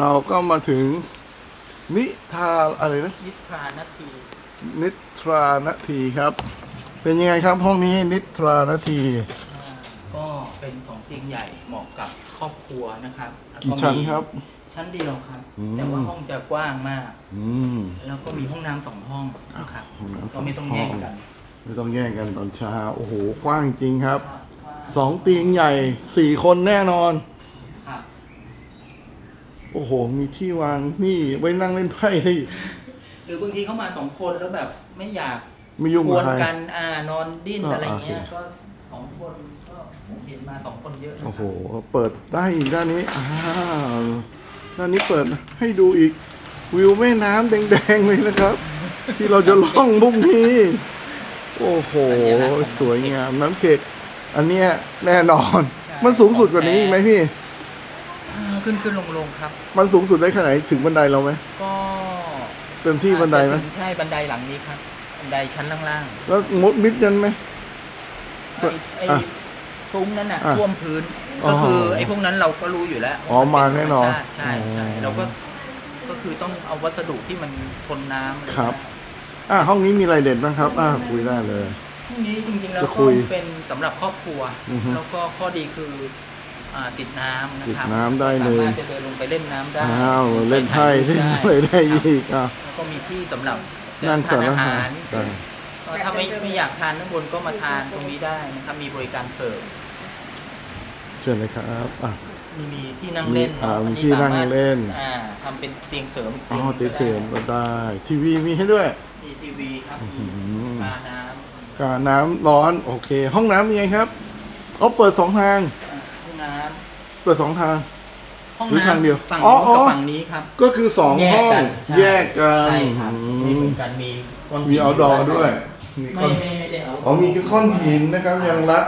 เราก็มาถึงนิทาอะไรนะนิทรานาที นิทรานาทีครับ เป็นยังไงครับห้องนี้นิทรานาทีอ่าก็เป็นสองเตียงใหญ่เหมาะกับครอบครัวนะครับแล้วกี่มีชั้นครับ ชั้นเดียวครับ อืม แต่ว่าห้องจะกว้างมาก อืม แล้วก็มีห้องน้ำสองห้องนะครับห้องน้ำสก็องไม่ต้องห้แยองกกันไม่ต้องแย่งกันตอนเช้าโอ้โหกว้างจริงครับสองเตียงใหญ่สี่คนแน่นอนครับ โอ้โห มีที่วางนี่ไว้นั่งเล่นไพ่ได้ หรือบางทีเขามาสองคนแล้วแบบไม่อยากไม่ยุ่งกกับวนใคร กันอ่านอนดิ้นอ่าอะไรเงี้ยโอเค ก็สองคนก็ผมเห็นมาสองคนเยอะนะโอ้โหครับเปิดได้อีกด้านนี้อ้าวด้านนี้เปิดให้ดูอีก วิวแม่น้ำแดงๆเลยนะครับ ที่เราจะล่องพรุ่งนี้ โอ้โห สวยงามน้ำเข็กอันเนี้ยแน่นอนมันสูงสุดกว่านี้อีกไหมพี่อ่า ขึ้นขึ้นลงลงครับ มันสูงสุดได้ขนาดไหนถึงบันไดเราไหมก็เต็มที่บันไดไหมอาจจะถึงใช่บันไดหลังนี้ครับ บันไดชั้นล่างๆแล้วมดมิดกันไหมไอ้ไอ้อะซุ้มนั้นน่ะอะท่วมพื้นอ๋อก็คือไอ้พวกนั้นเราก็รู้อยู่แล้วอ๋อมาแน่นอนใช่ใช่อ๋อเราก็ก็คือต้องเอาวัสดุที่มันทนน้ำอะไครับ อะห้องนี้มีอะไรเด่นบ้างครับ อะคุยได้เลย พวกนี้จริงๆแล้วจะก็คุยเป็นสำหรับครอบครัว อือฮึแล้วก็ข้อดีคือ อ่าติดน้ำนะครับติดน้ำได้เลย สามารถจะเดินลงไปเล่นน้ำได้อ้าวเล่นไพ่ปเล่นถ่ายอะไรรูปได้อีกอะ แล้วก็มีที่สำหรับจะนั่งทาสานรอาอาหาหารรได้ ก็ถ้าไม่ไม่อยากทานข้างบนก็มาทานตรงนี้ได้นะครับมีบริการเสิร์ฟ เชิญเลยครับอะ มีมีที่นั่งเล่นมีอ่าอัมีที่นั่งเล่น อ่าทำเป็นเตียงเสริมอ๋อหตีนึ่งเสียงก็ได้ ทีวีมีให้ด้วย มีทีวีครับอื้อหือมีปลาน้กาน้ำร้อน โอเค ห้องน้ำมีไงครับอ๋อเปิดสองทางำอ่าห้องน้ เปิดสองทางำห้องหรือทางน้ำเดียวฝั่งอ๋อนู้นกับอ๋อฝั่งนี้ครับ ก็คือสองแยห้กองกันใช่แยกกันใช่ครับอืไม่เหมมือนกันมีก้อนหินมีเอาดอด้วยมีไม่ก้อนไม่ไม่ได้เอาอ๋อมีก้อนหินนะครับ ยังรัก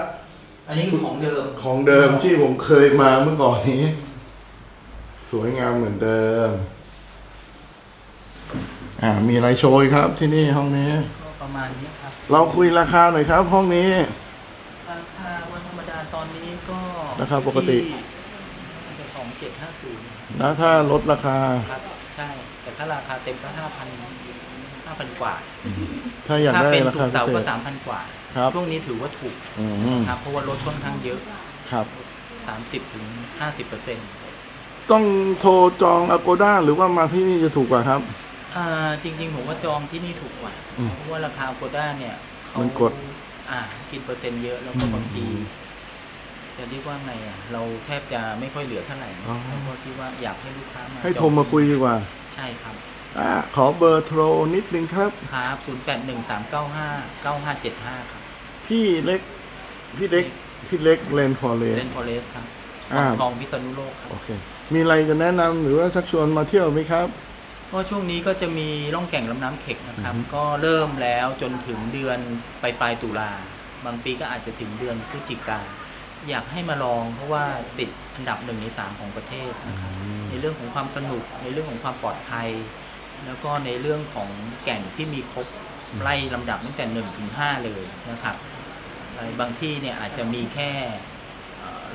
อันนี้คือของเดิมของเดิมที่ผมเคยมาเมื่อก่อนนี้ สวยงามเหมือนเดิม อ่า มีอะไรโชว์อีกครับที่นี่ห้องนี้ ก็ประมาณนี้ครับเราคุยราคาหน่อยครับ ห้องนี้ ราคาวันธรรมดาตอนนี้ก็ราคาปกติจะสอง เจ็ดห้าศูนย์แล้วถ้าลดราคาครับใช่ แต่ถ้าราคาเต็มก็ห้าพันห้าพันกว่า ถ้าอยากถ้าได้เป็นราถูคากพิเสาเศก็ษสามพันกว่าครับ ช่วงนี้ถือว่าถูกอืมครับเพราะว่ารถค่อนข้างเยอะครับ30ถึง50เปอร์เซ็นต์ต้องโทรจอง Agoda หรือว่ามาที่นี่จะถูกกว่าครับ อ่าจริง ๆ ผมว่าจองที่นี่ถูกกว่า อืมเพราะว่าราคาโกด้าเนี่ยเขามันกดอ่ากินเปอร์เซ็นต์เยอะแล้วก็อืมบางที จะเรียกว่าไงอะเราแทบจะไม่ค่อยเหลือเท่าไหร่อ๋อแล้วก็คิดว่าอยากให้ลูกค้ามาให้โทรมาคุยดีกว่าใช่ครับอ่าขอเบอร์โทรนิดนึงครับ ครับ0 8 1 3 9 5 9 5 7 5ครับ พี่เล็ก พี่เล็ก พี่เล็กเลนฟอร์เรสเลนฟอเรสครับอ่า ทองพิษณุโลกครับ โอเค มีอะไรจะแนะนำหรือว่าชักชวนมาเที่ยวไหมครับ ก็ช่วงนี้ก็จะมีล่องแก่งลำน้ำเข็กนะครับ อือฮึ ก็เริ่มแล้วจนถึงเดือนปลายปลายๆตุลา บางปีก็อาจจะถึงเดือนพฤศจิกา อยากให้มาลองเพราะว่าติดอันดับหนึ่งในสามของประเทศนะครับในเรื่องของความสนุก ในเรื่องของความปลอดภัย แล้วก็ในเรื่องของแก่งที่มีครบไล่ลำดับตั้งแต่หนึ่งถึงห้าเลยนะครับในบางที่เนี่ยอาจจะมีแค่เอ่อ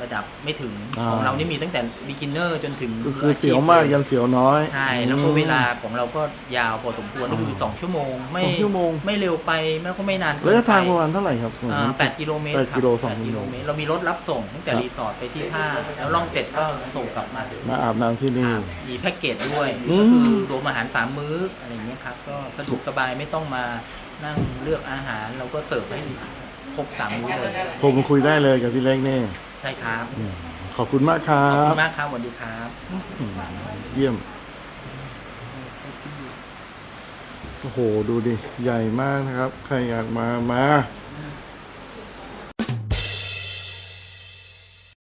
ระดับไม่ถึงอ่า ของเรานี่มีตั้งแต่ beginner จนถึงก็คือเสียวมากยันเสียวน้อย ใช่ แล้วก็เวลาของเราก็ยาวพอสมควรก็คือสองชั่วโมงไม่สองชั่วโมง ไม่เร็วไปแล้วก็ไม่นานเกินระยะทางไปประมาณเท่าไหร่ครับ อ่าแปดกิโลเมตรแปดครับกิโลสองแปดชั่วโมง เมตรเรามีรถรับส่งตั้งแต่ครับรีสอร์ทไปที่ท่าแล้วล่องเสร็จก็ส่งกลับมามาอาบน้ำที่นี่ มีแพ็กเกจด้วยอืมก็คือรวมอาหารสามมื้ออะไรอย่างเงี้ยครับก็สะดวกสบายไม่ต้องมานั่งเลือกอาหารเราก็เสิร์ฟให้ครบสามมื้อเลยโทรมาคุยได้เลยกับพี่เล็กนี่ ใช่ครับอืมขอบคุณมากครัขอบคุบณมากครับสวัสดีครับ อืมเยี่ยม โอ้โห ดูดิ ใหญ่มากนะครับ ใครอยากมา มา